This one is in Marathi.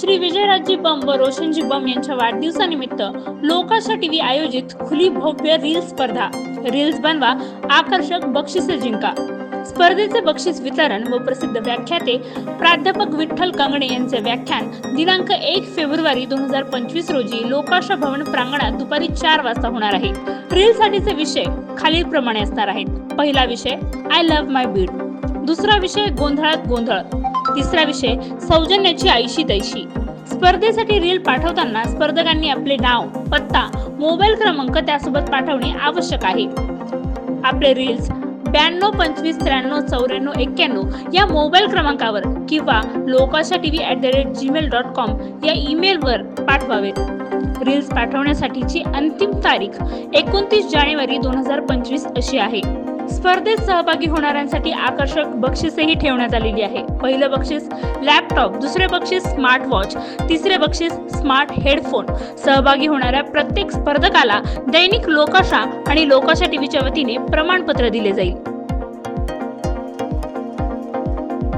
श्री विजयराजे बम व रोशनजी बम यांच्या वाढदिवसानिमित्त लोकाशा टीव्ही आयोजित खुली भव्य रील स्पर्धा. रील्स बनवा आकर्षक बक्षिसे जिंका. स्पर्धेचे बक्षीस वितरण व प्रसिद्ध व्याख्याते प्राध्यापक विठ्ठल कंगणे यांचे व्याख्यान दिनांक एक फेब्रुवारी दोन हजार पंचवीस रोजी लोकाशा भवन प्रांगणात दुपारी चार वाजता होणार आहे. रील साठीचे विषय खालीलप्रमाणे असणार आहेत. पहिला विषय आय लव्ह माय बीड दुसरा विषय गोंधळात गोंधळ. तिसरा विषय सौजन्याची आईशी दैशी स्पर्धेसाठी रील पाठवताना स्पर्धकांनी आपले नाव पत्ता मोबाईल क्रमांक त्यासोबत पाठवणे आवश्यक आहे. आपले रील्स ब्याण्णव पंचवीस त्र्याण्णव चौऱ्याण्णव एक्क्याण्णव या मोबाईल क्रमांकावर किंवा Lokasha T V at the rate Gmail dot com या ईमेलवर पाठवावेत. रील्स पाठवण्यासाठीची अंतिम तारीख एकोणतीस जानेवारी दोन हजार पंचवीस अशी आहे. स्पर्धेत सहभागी होणाऱ्यांसाठी आकर्षक बक्षिसेही ठेवण्यात आलेली आहे. पहिलं बक्षीस लॅपटॉप दुसरे बक्षीस स्मार्ट वॉच तिसरे बक्षीस स्मार्ट हेडफोन. सहभागी होणाऱ्या प्रत्येक स्पर्धकाला दैनिक लोकाशा आणि लोकाशा टीव्हीच्या वतीने प्रमाणपत्र दिले जाईल.